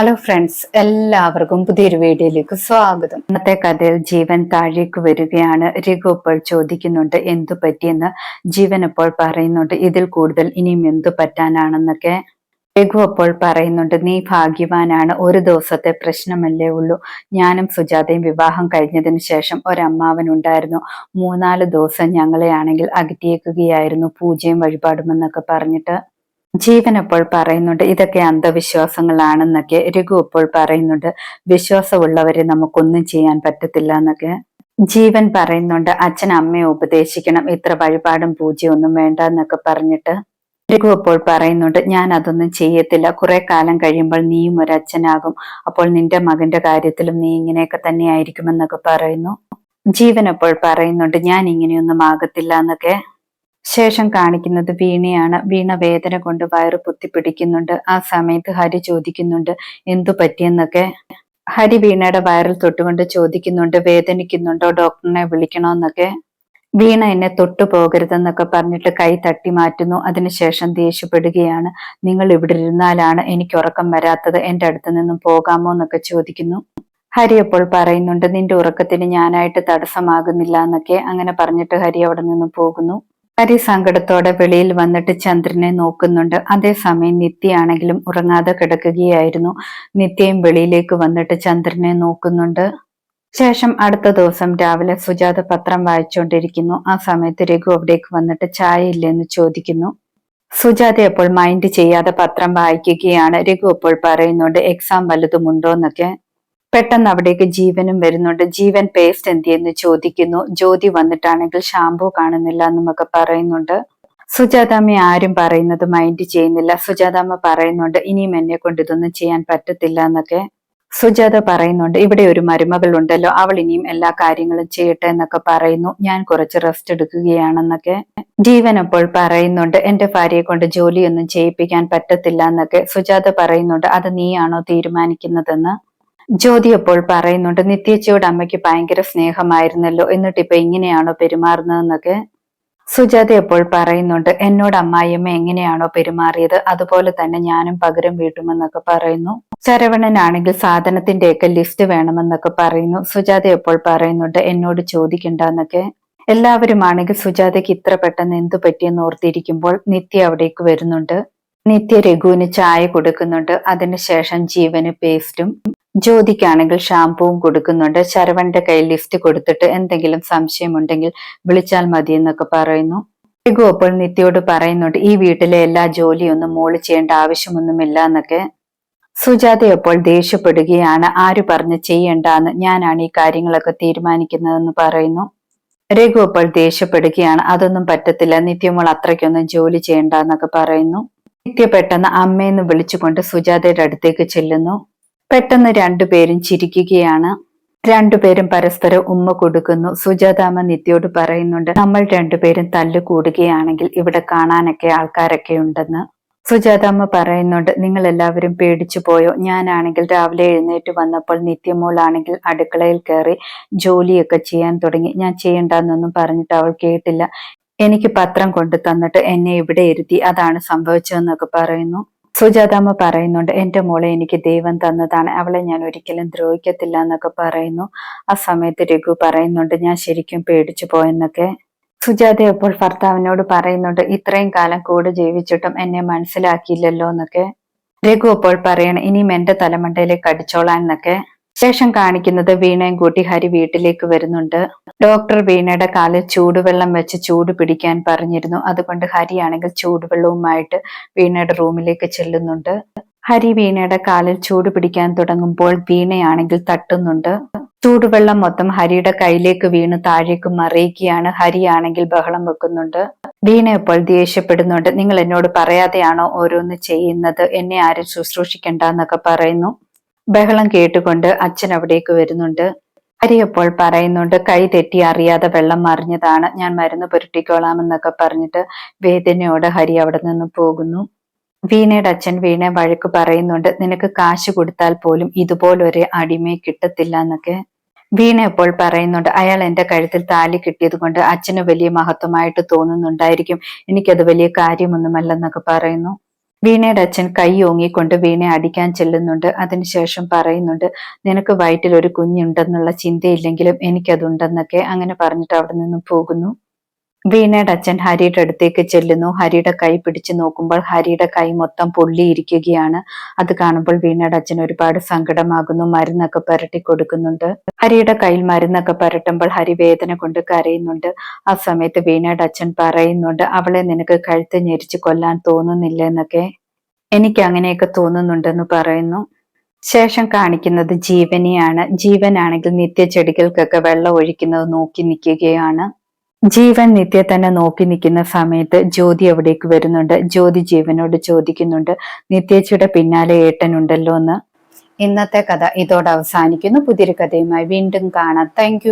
Hello friends എല്ലാവർക്കും പുതിയൊരു വീഡിയോയിലേക്ക് സ്വാഗതം. ഇന്നത്തെ കഥയിൽ ജീവൻ താഴേക്ക് വരികയാണ്. രഘു ചോദിക്കുന്നുണ്ട് എന്തു പറ്റിയെന്ന്? ജീവൻ ഇപ്പോൾ പറയുന്നുണ്ട് ഇതിൽ കൂടുതൽ ഇനിയും എന്തു പറ്റാനാണെന്നൊക്കെ. രഘു അപ്പോൾ പറയുന്നുണ്ട് നീ ഭാഗ്യവാനാണ്. ഒരു ദിവസത്തെ പ്രശ്നമല്ലേ ഉള്ളൂ. ഞാനും സുജാതയും വിവാഹം കഴിഞ്ഞതിന് ശേഷം ഒരമ്മാവൻ ഉണ്ടായിരുന്നു മൂന്നാൽ ദിവസം ഞങ്ങളെ ആണെങ്കിൽ അകറ്റിയേക്കുകയായിരുന്നു. പൂജയും വഴിപാടുമെന്നൊക്കെ പറഞ്ഞിട്ട് ജീവൻ അപ്പോൾ പറയുന്നുണ്ട്. ഇതൊക്കെ അന്ധവിശ്വാസങ്ങളാണെന്നൊക്കെ രഘു അപ്പോൾ പറയുന്നുണ്ട്. വിശ്വാസമുള്ളവരെ നമുക്കൊന്നും ചെയ്യാൻ പറ്റത്തില്ല എന്നൊക്കെ. ജീവൻ പറയുന്നുണ്ട് അച്ഛൻ അമ്മയെ ഉപദേശിക്കണം. ഇത്ര വഴിപാടും പൂജയൊന്നും വേണ്ട എന്നൊക്കെ പറഞ്ഞിട്ട് രഘു അപ്പോൾ പറയുന്നുണ്ട് ഞാൻ അതൊന്നും ചെയ്യത്തില്ല. കുറെ കാലം കഴിയുമ്പോൾ നീയും ഒരു അച്ഛനാകും. അപ്പോൾ നിന്റെ മകന്റെ കാര്യത്തിലും നീ ഇങ്ങനെയൊക്കെ തന്നെ ആയിരിക്കുമെന്നൊക്കെ പറയുന്നു. ജീവൻ അപ്പോൾ പറയുന്നുണ്ട് ഞാൻ ഇങ്ങനെയൊന്നും ആകത്തില്ല എന്നൊക്കെ. ശേഷം കാണിക്കുന്നത് വീണയാണ്. വീണ വേദന കൊണ്ട് വയറ് പൊത്തിപ്പിടിക്കുന്നുണ്ട്. ആ സമയത്ത് ഹരി ചോദിക്കുന്നുണ്ട് എന്തു പറ്റിയെന്നൊക്കെ? ഹരി വീണയുടെ വയറിൽ തൊട്ടുകൊണ്ട് ചോദിക്കുന്നുണ്ട് വേദനിക്കുന്നുണ്ടോ? ഡോക്ടറിനെ വിളിക്കണോന്നൊക്കെ? വീണ എന്നെ തൊട്ടു പോകരുതെന്നൊക്കെ പറഞ്ഞിട്ട് കൈ തട്ടി മാറ്റുന്നു. അതിനുശേഷം ദേഷ്യപ്പെടുകയാണ്. നിങ്ങൾ ഇവിടെ ഇരുന്നാലാണ് എനിക്ക് ഉറക്കം വരാത്തത്. എന്റെ അടുത്ത് നിന്നും പോകാമോ? എന്നൊക്കെ ചോദിക്കുന്നു. ഹരി അപ്പോൾ പറയുന്നുണ്ട് നിന്റെ ഉറക്കത്തിന് ഞാനായിട്ട് തടസ്സമാകുന്നില്ല എന്നൊക്കെ. അങ്ങനെ പറഞ്ഞിട്ട് ഹരി അവിടെ നിന്നും പോകുന്നു. ഹരി സങ്കടത്തോടെ വെളിയിൽ വന്നിട്ട് ചന്ദ്രനെ നോക്കുന്നുണ്ട്. അതേസമയം നിത്യയാണെങ്കിലും ഉറങ്ങാതെ കിടക്കുകയായിരുന്നു. നിത്യയും വെളിയിലേക്ക് വന്നിട്ട് ചന്ദ്രനെ നോക്കുന്നുണ്ട്. ശേഷം അടുത്ത ദിവസം രാവിലെ സുജാത പത്രം വായിച്ചുകൊണ്ടിരിക്കുന്നു. ആ സമയത്ത് രഘു അവിടേക്ക് വന്നിട്ട് ചായ ഇല്ലെന്ന് ചോദിക്കുന്നു. സുജാത അപ്പോൾ മൈൻഡ് ചെയ്യാതെ പത്രം വായിക്കുകയാണ്. രഘു അപ്പോൾ പറയുന്നുണ്ട് എക്സാം വലുതുമുണ്ടോ എന്നൊക്കെ പെട്ടെന്ന് അവിടേക്ക് ജീവനും വരുന്നുണ്ട്. ജീവൻ പേസ്റ്റ് എന്തിയെന്ന് ചോദിക്കുന്നു. ജ്യോതി വന്നിട്ടാണെങ്കിൽ ഷാംപൂ കാണുന്നില്ല എന്നൊക്കെ പറയുന്നുണ്ട്. സുജാതാമ്മ ആരും പറയുന്നത് മൈൻഡ് ചെയ്യുന്നില്ല. സുജാതാമ്മ പറയുന്നുണ്ട് ഇനിയും എന്നെ കൊണ്ട് ഇതൊന്നും ചെയ്യാൻ പറ്റത്തില്ല എന്നൊക്കെ. സുജാത പറയുന്നുണ്ട് ഇവിടെ ഒരു മരുമകൾ ഉണ്ടല്ലോ അവൾ ഇനിയും എല്ലാ കാര്യങ്ങളും ചെയ്യട്ടെ എന്നൊക്കെ പറയുന്നു. ഞാൻ കുറച്ച് റെസ്റ്റ് എടുക്കുകയാണെന്നൊക്കെ. ജീവൻ അപ്പോൾ പറയുന്നുണ്ട് എന്റെ ഭാര്യയെ കൊണ്ട് ജോലിയൊന്നും ചെയ്യിപ്പിക്കാൻ പറ്റത്തില്ല എന്നൊക്കെ. സുജാത പറയുന്നുണ്ട് അത് നീയാണോ തീരുമാനിക്കുന്നതെന്ന്? ജ്യോതി അപ്പോൾ പറയുന്നുണ്ട് നിത്യച്ചയോട് അമ്മയ്ക്ക് ഭയങ്കര സ്നേഹമായിരുന്നല്ലോ. എന്നിട്ട് ഇപ്പൊ എങ്ങനെയാണോ പെരുമാറുന്നതെന്നൊക്കെ? സുജാത അപ്പോൾ പറയുന്നുണ്ട് എന്നോട് അമ്മായിയമ്മ എങ്ങനെയാണോ പെരുമാറിയത്? അതുപോലെ തന്നെ ഞാനും പകരം വീട്ടുമെന്നൊക്കെ പറയുന്നു. ശരവണനാണെങ്കിൽ സാധനത്തിന്റെയൊക്കെ ലിസ്റ്റ് വേണമെന്നൊക്കെ പറയുന്നു. സുജാത അപ്പോൾ പറയുന്നുണ്ട് എന്നോട് ചോദിക്കണ്ടെന്നൊക്കെ. എല്ലാവരുമാണെങ്കിൽ സുജാതയ്ക്ക് ഇത്ര പെട്ടെന്ന് എന്തു പറ്റിയെന്ന് ഓർത്തിരിക്കുമ്പോൾ നിത്യ അവിടേക്ക് വരുന്നുണ്ട്. നിത്യ രഘുവിന് ചായ കൊടുക്കുന്നുണ്ട്. അതിനുശേഷം ജീവന് പേസ്റ്റും ജ്യോതിക്കാണെങ്കിൽ ഷാംപൂവും കൊടുക്കുന്നുണ്ട്. ശരവന്റെ കയ്യിൽ ലിഫ്റ്റ് കൊടുത്തിട്ട് എന്തെങ്കിലും സംശയമുണ്ടെങ്കിൽ വിളിച്ചാൽ മതി എന്നൊക്കെ പറയുന്നു. രഘു അപ്പോൾ നിത്യയോട് പറയുന്നുണ്ട് ഈ വീട്ടിലെ എല്ലാ ജോലിയൊന്നും മോൾ ചെയ്യേണ്ട ആവശ്യമൊന്നുമില്ല എന്നൊക്കെ സുജാത അപ്പോൾ ദേഷ്യപ്പെടുകയാണ് ആര് പറഞ്ഞ് ചെയ്യണ്ടെന്ന്? ഞാനാണ് ഈ കാര്യങ്ങളൊക്കെ തീരുമാനിക്കുന്നതെന്ന് പറയുന്നു. രഘു അപ്പോൾ ദേഷ്യപ്പെടുകയാണ് അതൊന്നും പറ്റത്തില്ല നിത്യമോൾ അത്രയ്ക്കൊന്നും ജോലി ചെയ്യണ്ട എന്നൊക്കെ പറയുന്നു. നിത്യ പെട്ടെന്ന് അമ്മയെന്ന് വിളിച്ചുകൊണ്ട് സുജാതയുടെ അടുത്തേക്ക് ചെല്ലുന്നു. പെട്ടെന്ന് രണ്ടുപേരും ചിരിക്കുകയാണ്. രണ്ടുപേരും പരസ്പരം ഉമ്മ കൊടുക്കുന്നു. സുജാതാമ നിത്യോട് പറയുന്നുണ്ട് നമ്മൾ രണ്ടുപേരും തല്ലു കൂടുകയാണെങ്കിൽ ഇവിടെ കാണാനൊക്കെ ആൾക്കാരൊക്കെ ഉണ്ടെന്ന്. സുജാതാമ്മ പറയുന്നുണ്ട് നിങ്ങൾ എല്ലാവരും പേടിച്ചു പോയോ? ഞാനാണെങ്കിൽ രാവിലെ എഴുന്നേറ്റ് വന്നപ്പോൾ നിത്യമോളാണെങ്കിൽ അടുക്കളയിൽ കയറി ജോലിയൊക്കെ ചെയ്യാൻ തുടങ്ങി. ഞാൻ ചെയ്യണ്ടെന്നൊന്നും പറഞ്ഞിട്ട് അവൾ കേട്ടില്ല. എനിക്ക് പത്രം കൊണ്ടു തന്നിട്ട് എന്നെ ഇവിടെ ഇരുത്തി അതാണ് സംഭവിച്ചതെന്നൊക്കെ പറയുന്നു. സുജാതാമ്മ പറയുന്നുണ്ട് എന്റെ മോളെ എനിക്ക് ദൈവം തന്നതാണ്. അവളെ ഞാൻ ഒരിക്കലും ദ്രോഹിക്കത്തില്ല എന്നൊക്കെ പറയുന്നു. ആ സമയത്ത് രഘു പറയുന്നുണ്ട് ഞാൻ ശരിക്കും പേടിച്ചു പോയെന്നൊക്കെ. സുജാത അപ്പോൾ ഭർത്താവിനോട് പറയുന്നുണ്ട് ഇത്രയും കാലം കൂടെ ജീവിച്ചിട്ടും എന്നെ മനസ്സിലാക്കിയില്ലല്ലോ എന്നൊക്കെ. രഘു അപ്പോൾ പറയണം ഇനിയും എന്റെ തലമണ്ടയിലേക്ക് അടിച്ചോളാൻ എന്നൊക്കെ. ശേഷം കാണിക്കുന്നത് വീണയും കൂട്ടി ഹരി വീട്ടിലേക്ക് വരുന്നുണ്ട്. ഡോക്ടർ വീണയുടെ കാലിൽ ചൂടുവെള്ളം വെച്ച് ചൂട് പിടിക്കാൻ പറഞ്ഞിരുന്നു. അതുകൊണ്ട് ഹരിയാണെങ്കിൽ ചൂടുവെള്ളവുമായിട്ട് വീണയുടെ റൂമിലേക്ക് ചെല്ലുന്നുണ്ട്. ഹരി വീണയുടെ കാലിൽ ചൂട് പിടിക്കാൻ തുടങ്ങുമ്പോൾ വീണയാണെങ്കിൽ തട്ടുന്നുണ്ട്. ചൂടുവെള്ളം മൊത്തം ഹരിയുടെ കയ്യിലേക്ക് വീണ് താഴേക്ക് മറിയിക്കുകയാണ് ഹരിയാണെങ്കിൽ ബഹളം വെക്കുന്നുണ്ട്. വീണ ഇപ്പോൾ ദേഷ്യപ്പെടുന്നുണ്ട്. നിങ്ങൾ എന്നോട് പറയാതെയാണോ ഓരോന്ന് ചെയ്യുന്നത്? എന്നെ ആരും ശുശ്രൂഷിക്കണ്ട എന്നൊക്കെ പറയുന്നു. ബഹളം കേട്ടുകൊണ്ട് അച്ഛൻ അവിടേക്ക് വരുന്നുണ്ട്. ഹരി അപ്പോൾ പറയുന്നുണ്ട് കൈ തെറ്റി അറിയാതെ വെള്ളം മറിഞ്ഞതാണ്. ഞാൻ മരുന്ന് പുരട്ടിക്കോളാമെന്നൊക്കെ പറഞ്ഞിട്ട് വേദനയോടെ ഹരി അവിടെ നിന്ന് പോകുന്നു. വീണയുടെ അച്ഛൻ വീണ വഴക്ക് പറയുന്നുണ്ട് നിനക്ക് കാശ് കൊടുത്താൽ പോലും ഇതുപോലൊരു അടിമയെ കിട്ടത്തില്ല എന്നൊക്കെ. വീണ അപ്പോൾ പറയുന്നുണ്ട് അയാൾ എന്റെ കഴുത്തിൽ താലി കിട്ടിയത് കൊണ്ട് അച്ഛന് വലിയ മഹത്വമായിട്ട് തോന്നുന്നുണ്ടായിരിക്കും. എനിക്കത് വലിയ കാര്യമൊന്നുമല്ലെന്നൊക്കെ പറയുന്നു. വീണയുടെ അച്ഛൻ കൈ ഓങ്ങിക്കൊണ്ട് വീണയെ അടിക്കാൻ ചെല്ലുന്നുണ്ട്. അതിനുശേഷം പറയുന്നുണ്ട് നിനക്ക് വയറ്റിൽ ഒരു കുഞ്ഞുണ്ടെന്നുള്ള ചിന്തയില്ലെങ്കിലും എനിക്കതുണ്ടെന്നൊക്കെ. അങ്ങനെ പറഞ്ഞിട്ട് അവിടെ നിന്നും പോകുന്നു. വീണയുടെ അച്ഛൻ ഹരിയുടെ അടുത്തേക്ക് ചെല്ലുന്നു. ഹരിയുടെ കൈ പിടിച്ചു നോക്കുമ്പോൾ ഹരിയുടെ കൈ മൊത്തം പൊള്ളിയിരിക്കുകയാണ്. അത് കാണുമ്പോൾ വീണയുടെ അച്ഛൻ ഒരുപാട് സങ്കടമാകുന്നു. മരുന്നൊക്കെ പുരട്ടി കൊടുക്കുന്നുണ്ട്. ഹരിയുടെ കയ്യിൽ മരുന്നൊക്കെ പുരട്ടുമ്പോൾ ഹരി വേദന കൊണ്ട് കരയുന്നുണ്ട്. ആ സമയത്ത് വീണയുടെ അച്ഛൻ പറയുന്നുണ്ട് അവളെ നിനക്ക് കഴുത്ത് ഞെരിച്ച് കൊല്ലാൻ തോന്നുന്നില്ല എന്നൊക്കെ എനിക്ക് അങ്ങനെയൊക്കെ തോന്നുന്നുണ്ടെന്ന് പറയുന്നു. ശേഷം കാണിക്കുന്നത് ജീവനിയാണ്. ജീവനാണെങ്കിൽ നിത്യചെടികൾക്കൊക്കെ വെള്ളം ഒഴിക്കുന്നത് നോക്കി നിൽക്കുകയാണ്. ജീവൻ നിത്യ തന്നെ നോക്കി നിൽക്കുന്ന സമയത്ത് ജ്യോതി എവിടേക്ക് വരുന്നുണ്ട്. ജ്യോതി ജീവനോട് ചോദിക്കുന്നുണ്ട്. നിത്യേച്ചിയുടെ പിന്നാലെ ഏട്ടനുണ്ടല്ലോ എന്ന് ഇന്നത്തെ കഥ ഇതോടെ അവസാനിക്കുന്നു. പുതിയൊരു കഥയുമായി വീണ്ടും കാണാം. താങ്ക്